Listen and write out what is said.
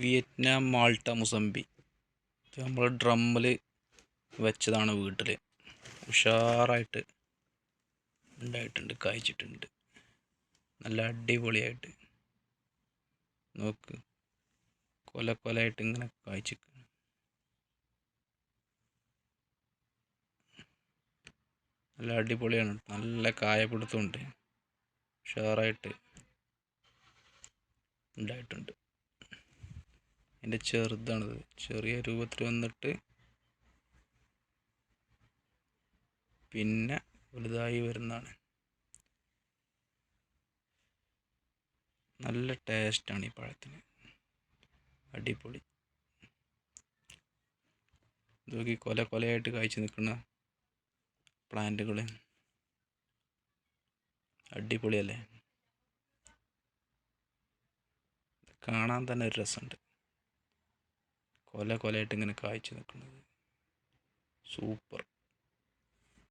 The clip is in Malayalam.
Vietnam Malta mosambi. ഇത് നമ്മൾ ഡ്രമ്മിൽ വെച്ചതാണ് വീട്ടിൽ ഉഷാറായിട്ട് ഉണ്ടായിട്ടുണ്ട് കായ്ച്ചിട്ടുണ്ട്. നല്ല അടിപൊളിയായിട്ട്. നോക്ക്. കൊല കൊലയായിട്ട് ഇങ്ങനെ കായ്ച്ചിക്ക്. നല്ല അടിപൊളിയാണ്. നല്ല കായപിടുത്തമുണ്ട് ഉഷാറായിട്ട് ഉണ്ടായിട്ടുണ്ട്. എന്റെ ചെറുതാണിത്. ചെറിയ രൂപത്തിൽ വന്നിട്ട് പിന്നെ വലുതായി വരുന്നതാണ്. നല്ല ടേസ്റ്റാണ് ഈ പഴത്തിന്. അടിപൊളി. നോക്കി കൊല കൊലയായിട്ട് കായ്ച്ചു നിൽക്കുന്ന പ്ലാന്റുകൾ അടിപൊളിയല്ലേ? കാണാൻ തന്നെ ഒരു രസമുണ്ട്. കൊല കൊലയായിട്ട് ഇങ്ങനെ കായ്ച്ചു നിൽക്കുന്നത്. സൂപ്പർ.